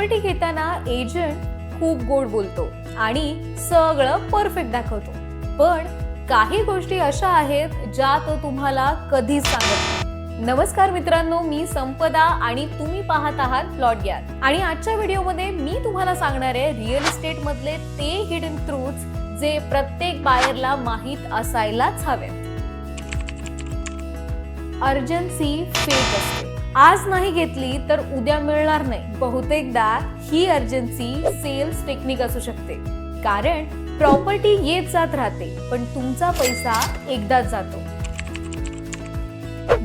Property घेताना agent खूप गोड बोलतो आणि सगळं परफेक्ट दाखवतो. पण काही गोष्टी अशा आहेत ज्या तो तुम्हाला कधीच सांगत नाही. नमस्कार मित्रांनो मी संपदा आणि तुम्ही पाहत आहात प्लॉट ग्यार आणि आजच्या व्हिडिओमध्ये मी तुम्हाला सांगणार आहे रिअल इस्टेट मधले ते हिडन ट्रूथ्स जे प्रत्येक बायरला माहीत असायलाच हवेत. अर्जन्सी फेक असते. आज नाही घेतली तर उद्या मिळणार नाही. बहुतेकदा ही अर्जन्सी सेल्स टेक्निक असू शकते. कारण प्रॉपर्टी येत जात राहते पण तुमचा पैसा एकदाच जातो.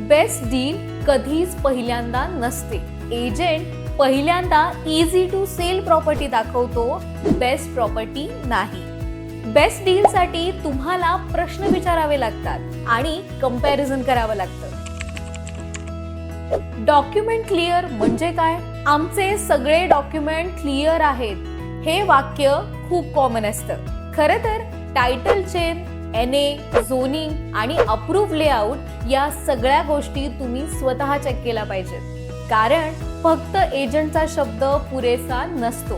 बेस्ट डील कधीच पहिल्यांदा नसते. एजंट पहिल्यांदा इझी टू सेल प्रॉपर्टी दाखवतो बेस्ट प्रॉपर्टी नाही. बेस्ट डील साठी तुम्हाला प्रश्न विचारावे लागतात आणि कंपॅरिझन करावं लागतं. डॉक्युमेंट क्लिअर म्हणजे काय? आमचे सगळे डॉक्युमेंट क्लिअर आहेत. हे वाक्य खूप कॉमन असतं. खरं तर title chain N A zoning आणि अप्रूव्ह लेआउट या सगळ्या गोष्टी तुम्ही स्वतः चेक केल्या पाहिजेत. कारण फक्त एजंटचा शब्द पुरेसा नसतो.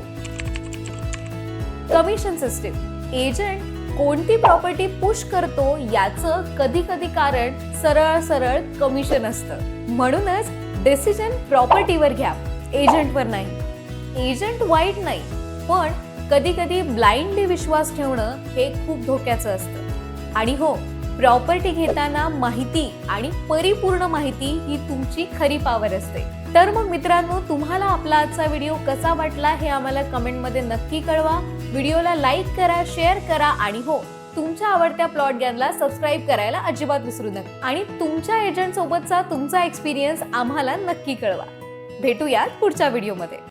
कमिशन सिस्टीम एजंट कोणती प्रॉपर्टी पुश करतो याचं कधी कधी कारण सरळ सरळ कमिशन असतं. म्हणूनच डिसिजन प्रॉपर्टीवर घ्या एजंटवर नाही. एजंट वाईट नाही पण कधी कधी ब्लाइंडली विश्वास ठेवणं हे खूप धोक्याचं असतं. आणि हो प्रॉपर्टी घेताना माहिती आणि परिपूर्ण माहिती ही तुमची खरी पावर असते. तर मग मित्रांनो तुम्हाला आपला आजचा व्हिडिओ कसा वाटला हे आम्हाला कमेंटमध्ये नक्की कळवा. व्हिडिओला लाईक करा शेअर करा आणि हो तुमच्या आवडत्या प्लॉट गॅनला सबस्क्राईब करायला अजिबात विसरू नका. आणि तुमच्या एजंट सोबतचा तुमचा एक्सपिरियन्स आम्हाला नक्की कळवा. भेटूयात पुढच्या व्हिडिओमध्ये.